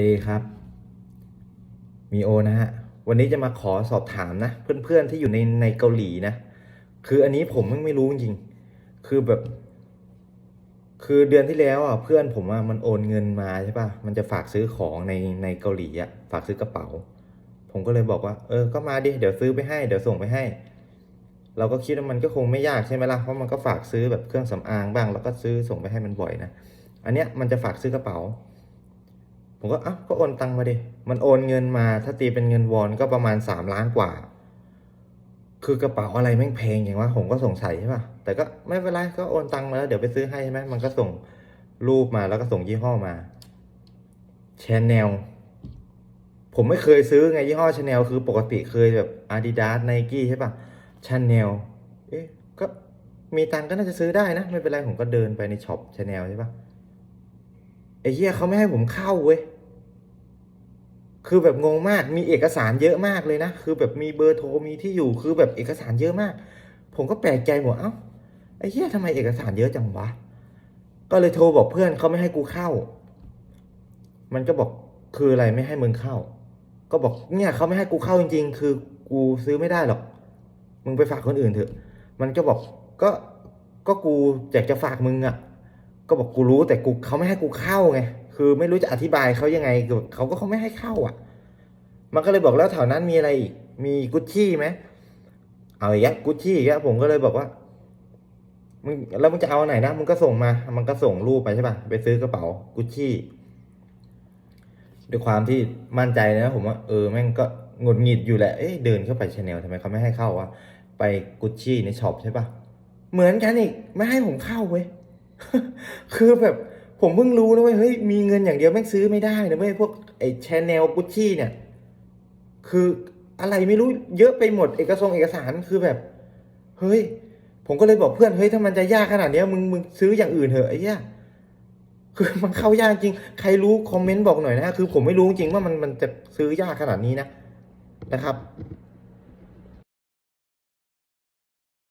ดีครับ มีโอนะฮะ วันนี้จะมาขอสอบถามนะ เพื่อนๆที่อยู่ในในเกาหลีนะ คืออันนี้ผมไม่รู้จริง คือแบบ คือเดือนที่แล้วอะเพื่อนผมอะมันโอนเงินมาใช่ป่ะ มันจะฝากซื้อของในในเกาหลีอะ ฝากซื้อกระเป๋า ผมก็เลยบอกว่า เออ ก็มาดิ เดี๋ยวซื้อไปให้ เดี๋ยวส่งไปให้ เราก็คิดว่ามันก็คงไม่ยากใช่ไหมล่ะ เพราะมันก็ฝากซื้อแบบเครื่องสำอางบ้าง แล้วก็ซื้อส่งไปให้มันบ่อยนะ อันเนี้ยมันจะฝากซื้อกระเป๋า ผมก็อะก็โอนตังมาดิมันโอนเงินมาถ้าตีเป็นเงินวอนก็ประมาณสามล้านกว่า คือกระเป๋าอะไรแม่งแพงอย่างวะผมก็สงสัยใช่ป่ะแต่ก็ไม่เป็นไรก็โอนตังมาแล้วเดี๋ยวไปซื้อให้ใช่ไหมมันก็ส่งรูปมาแล้วก็ส่งยี่ห้อมาชแนลผมไม่เคยซื้อไงยี่ห้อชาแนลคือปกติเคยแบบ Adidas Nike ใช่ป่ะชาแนลเอ๊ะก็มีตังค์ก็น่าจะซื้อได้นะ ไม่เป็นไรผมก็เดินไปในช็อปชาแนลใช่ปะไอ้เหี้ยเขาไม่ให้ผมเข้าเว้ย คือแบบงงมากมีเอกสารเยอะมากเลยนะ คือแบบมีเบอร์โทรมีที่อยู่คือแบบเอกสารเยอะมาก ผมก็แปลกใจหมดเอ้าไอ้เหี้ยทำไมเอกสารเยอะจังวะก็เลยโทรบอกเพื่อนเขาไม่ให้กูเข้า มันก็บอกคืออะไรไม่ให้มึงเข้า ก็บอกเนี่ยเขาไม่ให้กูเข้าจริง ๆ คือกูซื้อไม่ได้หรอก มึงไปฝากคนอื่นเถอะ มันก็บอกก็ก็กูอยากจะฝากมึงอะ่ะ ก็บอกกูรู้แต่กูเขาไม่ให้กูเข้าไง คือไม่รู้จะอธิบายเขายังไงเขาก็เขาไม่ให้เข้าอะ มันก็เลยบอกแล้วแถวนั้นมีอะไรอีกมีกุชชี่ไหมเอาอีกแล้กุชชี่อีกแล้วผมก็เลยบอกว่ามึงแล้วมึงจะเอาไหนนะมึงก็ส่งมา มันก็ส่งรูปไปใช่ป่ะไปซื้อกระเป๋ากุชชี่ด้วยความที่มั่นใจนะผมว่าเออแม่งก็หงุดหงิดอยู่แหละเอ๊ะเดินเข้าไปชาแนลทำไมเขาไม่ให้เข้าวะไปกุชชี่ในช็อปใช่ป่ะเหมือนกันอีกไม่ให้ผมเข้าเว้ยคือแบบ ผมเพิ่งรู้นะเว้ยเฮ้ยมีเงินอย่างเดียวแม่งซื้อไม่ได้นะเว้ยพวกไอ้ชแนลกุชชี่เนี่ย คืออะไรไม่รู้เยอะไปหมดเอกสารเอกสารคือแบบ เฮ้ย ผมก็เลยบอกเพื่อนเฮ้ยถ้ามันจะยากขนาดเนี้ยมึงมึงซื้ออย่างอื่นเถอะไอ้เหี้ยคือมันเข้ายากจริง ใครรู้คอมเมนต์บอกหน่อยนะคือผมไม่รู้จริงว่ามันมันจะซื้อยากขนาดนี้นะนะครับ